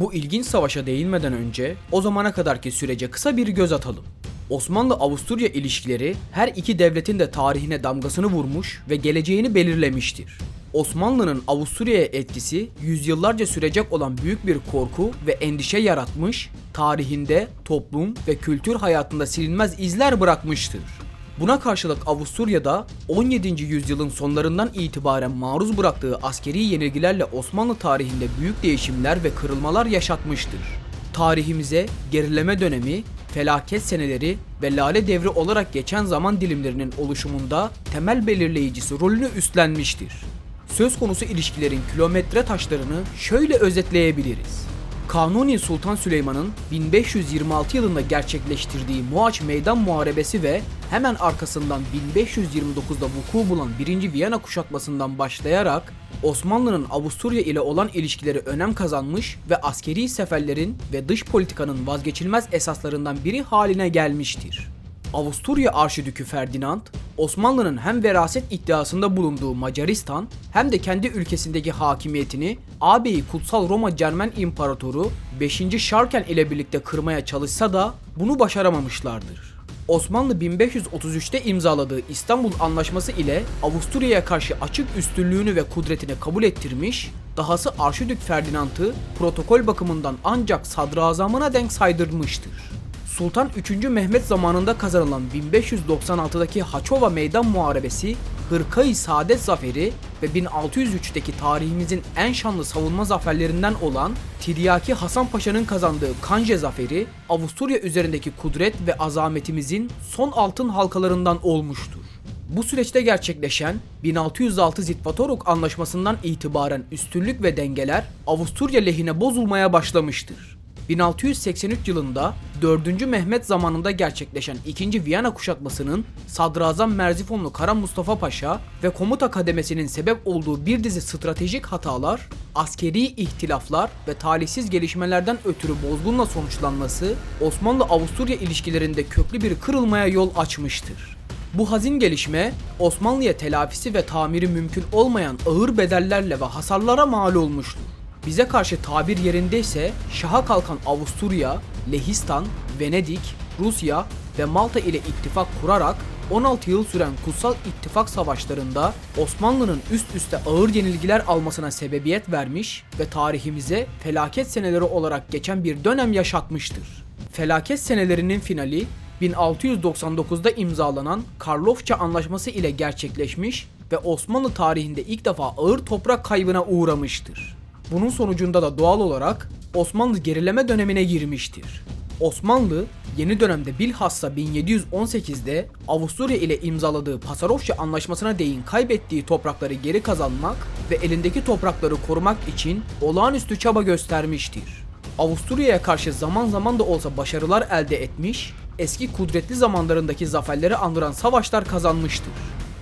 Bu ilginç savaşa değinmeden önce o zamana kadarki sürece kısa bir göz atalım. Osmanlı-Avusturya ilişkileri her iki devletin de tarihine damgasını vurmuş ve geleceğini belirlemiştir. Osmanlı'nın Avusturya'ya etkisi yüzyıllarca sürecek olan büyük bir korku ve endişe yaratmış, tarihinde, toplum ve kültür hayatında silinmez izler bırakmıştır. Buna karşılık Avusturya'da 17. yüzyılın sonlarından itibaren maruz bıraktığı askeri yenilgilerle Osmanlı tarihinde büyük değişimler ve kırılmalar yaşatmıştır. Tarihimize gerileme dönemi, felaket seneleri ve lale devri olarak geçen zaman dilimlerinin oluşumunda temel belirleyicisi rolünü üstlenmiştir. Söz konusu ilişkilerin kilometre taşlarını şöyle özetleyebiliriz. Kanuni Sultan Süleyman'ın 1526 yılında gerçekleştirdiği Muaç Meydan Muharebesi ve hemen arkasından 1529'da vuku bulan 1. Viyana kuşatmasından başlayarak Osmanlı'nın Avusturya ile olan ilişkileri önem kazanmış ve askeri seferlerin ve dış politikanın vazgeçilmez esaslarından biri haline gelmiştir. Avusturya Arşidükü Ferdinand, Osmanlı'nın hem veraset iddiasında bulunduğu Macaristan hem de kendi ülkesindeki hakimiyetini ağabeyi Kutsal Roma Cermen İmparatoru 5. Şarken ile birlikte kırmaya çalışsa da bunu başaramamışlardır. Osmanlı 1533'te imzaladığı İstanbul Anlaşması ile Avusturya'ya karşı açık üstünlüğünü ve kudretini kabul ettirmiş, dahası Arşidük Ferdinand'ı protokol bakımından ancak sadrazamına denk saydırmıştır. Sultan 3. Mehmet zamanında kazanılan 1596'daki Haçova Meydan Muharebesi, Hırkayı Saadet Zaferi ve 1603'teki tarihimizin en şanlı savunma zaferlerinden olan Tiryaki Hasan Paşa'nın kazandığı Kanje Zaferi, Avusturya üzerindeki kudret ve azametimizin son altın halkalarından olmuştur. Bu süreçte gerçekleşen 1606 Zitvatoruk Anlaşması'ndan itibaren üstünlük ve dengeler Avusturya lehine bozulmaya başlamıştır. 1683 yılında 4. Mehmet zamanında gerçekleşen 2. Viyana kuşatmasının Sadrazam Merzifonlu Kara Mustafa Paşa ve komuta kademesinin sebep olduğu bir dizi stratejik hatalar, askeri ihtilaflar ve talihsiz gelişmelerden ötürü bozgunla sonuçlanması Osmanlı-Avusturya ilişkilerinde köklü bir kırılmaya yol açmıştır. Bu hazin gelişme Osmanlı'ya telafisi ve tamiri mümkün olmayan ağır bedellerle ve hasarlara mal olmuştur. Bize karşı tabir yerindeyse şaha kalkan Avusturya, Lehistan, Venedik, Rusya ve Malta ile ittifak kurarak 16 yıl süren kutsal ittifak savaşlarında Osmanlı'nın üst üste ağır yenilgiler almasına sebebiyet vermiş ve tarihimize felaket seneleri olarak geçen bir dönem yaşatmıştır. Felaket senelerinin finali 1699'da imzalanan Karlofça Anlaşması ile gerçekleşmiş ve Osmanlı tarihinde ilk defa ağır toprak kaybına uğramıştır. Bunun sonucunda da doğal olarak Osmanlı gerileme dönemine girmiştir. Osmanlı yeni dönemde bilhassa 1718'de Avusturya ile imzaladığı Pasarofça Anlaşması'na değin kaybettiği toprakları geri kazanmak ve elindeki toprakları korumak için olağanüstü çaba göstermiştir. Avusturya'ya karşı zaman zaman da olsa başarılar elde etmiş, eski kudretli zamanlarındaki zaferleri andıran savaşlar kazanmıştır.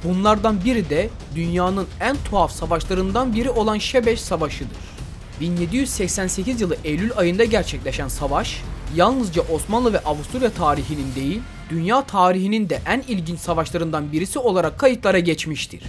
Bunlardan biri de dünyanın en tuhaf savaşlarından biri olan Şebeş Savaşı'dır. 1788 yılı Eylül ayında gerçekleşen savaş, yalnızca Osmanlı ve Avusturya tarihinin değil, dünya tarihinin de en ilginç savaşlarından birisi olarak kayıtlara geçmiştir.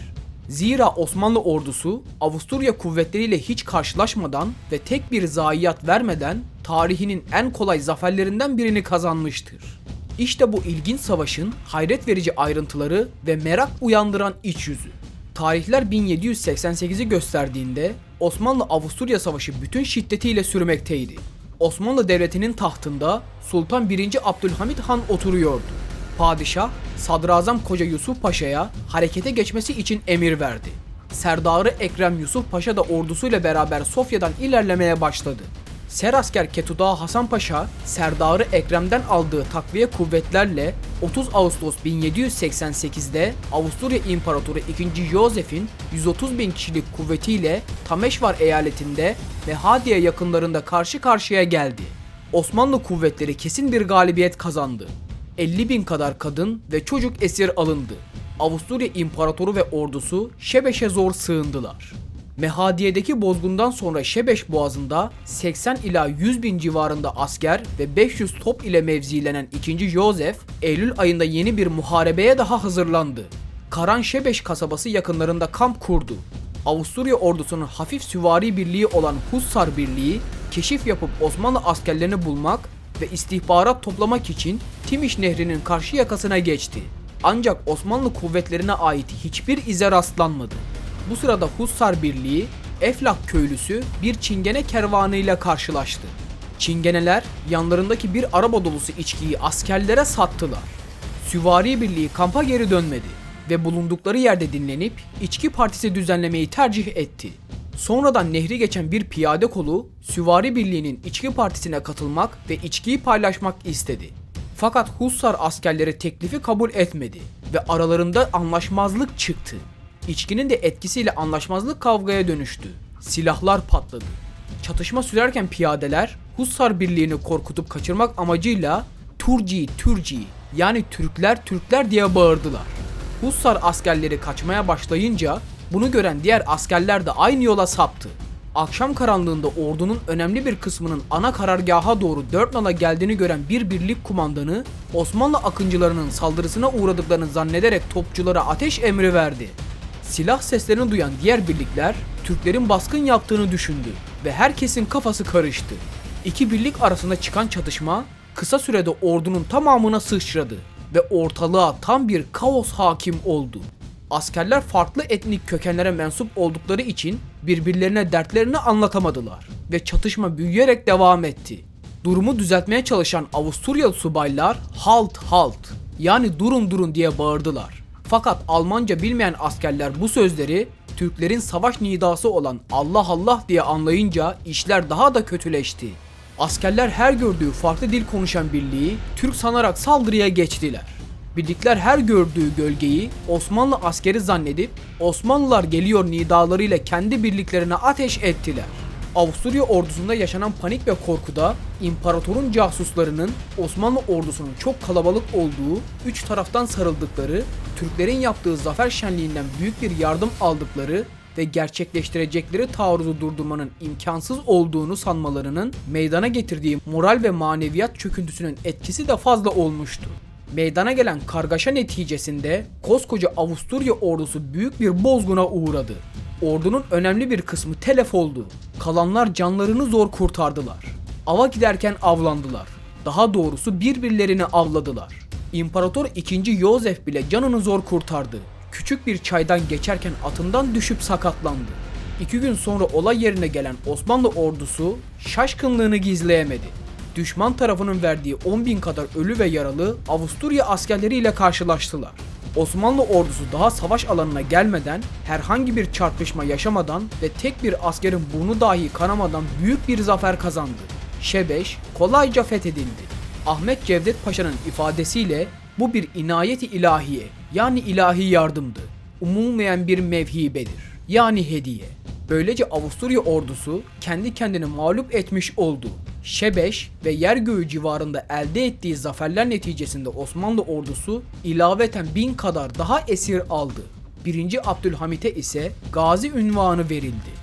Zira Osmanlı ordusu Avusturya kuvvetleriyle hiç karşılaşmadan ve tek bir zayiat vermeden tarihinin en kolay zaferlerinden birini kazanmıştır. İşte bu ilginç savaşın hayret verici ayrıntıları ve merak uyandıran iç yüzü. Tarihler 1788'i gösterdiğinde Osmanlı-Avusturya Savaşı bütün şiddetiyle sürmekteydi. Osmanlı Devleti'nin tahtında Sultan 1. Abdülhamit Han oturuyordu. Padişah, Sadrazam Koca Yusuf Paşa'ya harekete geçmesi için emir verdi. Serdarı Ekrem Yusuf Paşa da ordusuyla beraber Sofya'dan ilerlemeye başladı. Serasker Ketudağ Hasan Paşa, Serdarı Ekrem'den aldığı takviye kuvvetlerle 30 Ağustos 1788'de Avusturya İmparatoru 2. Josef'in 130 bin kişilik kuvvetiyle Tameşvar eyaletinde ve Hadiye yakınlarında karşı karşıya geldi. Osmanlı kuvvetleri kesin bir galibiyet kazandı. 50 bin kadar kadın ve çocuk esir alındı. Avusturya İmparatoru ve ordusu Şebeş'e zor sığındılar. Mehadiye'deki bozgundan sonra Şebeş Boğazı'nda 80 ila 100 bin civarında asker ve 500 top ile mevzilenen 2. Joseph, Eylül ayında yeni bir muharebeye daha hazırlandı. Karan Şebeş kasabası yakınlarında kamp kurdu. Avusturya ordusunun hafif süvari birliği olan Hussar Birliği keşif yapıp Osmanlı askerlerini bulmak ve istihbarat toplamak için Timiş Nehri'nin karşı yakasına geçti. Ancak Osmanlı kuvvetlerine ait hiçbir ize rastlanmadı. Bu sırada Hussar Birliği Eflak köylüsü bir çingene kervanıyla karşılaştı. Çingeneler yanlarındaki bir araba dolusu içkiyi askerlere sattılar. Süvari Birliği kampa geri dönmedi ve bulundukları yerde dinlenip içki partisi düzenlemeyi tercih etti. Sonradan nehri geçen bir piyade kolu Süvari Birliği'nin içki partisine katılmak ve içkiyi paylaşmak istedi. Fakat Hussar askerleri teklifi kabul etmedi ve aralarında anlaşmazlık çıktı. İçkinin de etkisiyle anlaşmazlık kavgaya dönüştü. Silahlar patladı. Çatışma sürerken piyadeler Hussar birliğini korkutup kaçırmak amacıyla Turci, Türci yani Türkler Türkler diye bağırdılar. Hussar askerleri kaçmaya başlayınca bunu gören diğer askerler de aynı yola saptı. Akşam karanlığında ordunun önemli bir kısmının ana karargaha doğru dört nala geldiğini gören bir birlik kumandanı Osmanlı akıncılarının saldırısına uğradıklarını zannederek topçulara ateş emri verdi. Silah seslerini duyan diğer birlikler Türklerin baskın yaptığını düşündü ve herkesin kafası karıştı. İki birlik arasında çıkan çatışma kısa sürede ordunun tamamına sıçradı ve ortalığa tam bir kaos hakim oldu. Askerler farklı etnik kökenlere mensup oldukları için birbirlerine dertlerini anlatamadılar ve çatışma büyüyerek devam etti. Durumu düzeltmeye çalışan Avusturyalı subaylar halt halt yani durun durun diye bağırdılar. Fakat Almanca bilmeyen askerler bu sözleri Türklerin savaş nidası olan Allah Allah diye anlayınca işler daha da kötüleşti. Askerler her gördüğü farklı dil konuşan birliği Türk sanarak saldırıya geçtiler. Birlikler her gördüğü gölgeyi Osmanlı askeri zannedip Osmanlılar geliyor nidalarıyla kendi birliklerine ateş ettiler. Avusturya ordusunda yaşanan panik ve korkuda imparatorun casuslarının Osmanlı ordusunun çok kalabalık olduğu, üç taraftan sarıldıkları, Türklerin yaptığı zafer şenliğinden büyük bir yardım aldıkları ve gerçekleştirecekleri taarruzu durdurmanın imkansız olduğunu sanmalarının meydana getirdiği moral ve maneviyat çöküntüsünün etkisi de fazla olmuştu. Meydana gelen kargaşa neticesinde koskoca Avusturya ordusu büyük bir bozguna uğradı. Ordunun önemli bir kısmı telef oldu. Kalanlar canlarını zor kurtardılar. Ava giderken avlandılar. Daha doğrusu birbirlerini avladılar. İmparator 2. Yosef bile canını zor kurtardı. Küçük bir çaydan geçerken atından düşüp sakatlandı. İki gün sonra olay yerine gelen Osmanlı ordusu şaşkınlığını gizleyemedi düşman tarafının verdiği 10 bin kadar ölü ve yaralı Avusturya askerleriyle karşılaştılar. Osmanlı ordusu daha savaş alanına gelmeden, herhangi bir çarpışma yaşamadan ve tek bir askerin burnu dahi kanamadan büyük bir zafer kazandı. Şebeş kolayca fethedildi. Ahmet Cevdet Paşa'nın ifadesiyle bu bir inayeti ilahiye yani ilahi yardımdı. Umulmayan bir mevhibedir yani hediye. Böylece Avusturya ordusu kendi kendini mağlup etmiş oldu. Şebeş ve Yergöğü civarında elde ettiği zaferler neticesinde Osmanlı ordusu ilaveten bin kadar daha esir aldı. 1. Abdülhamit'e ise gazi ünvanı verildi.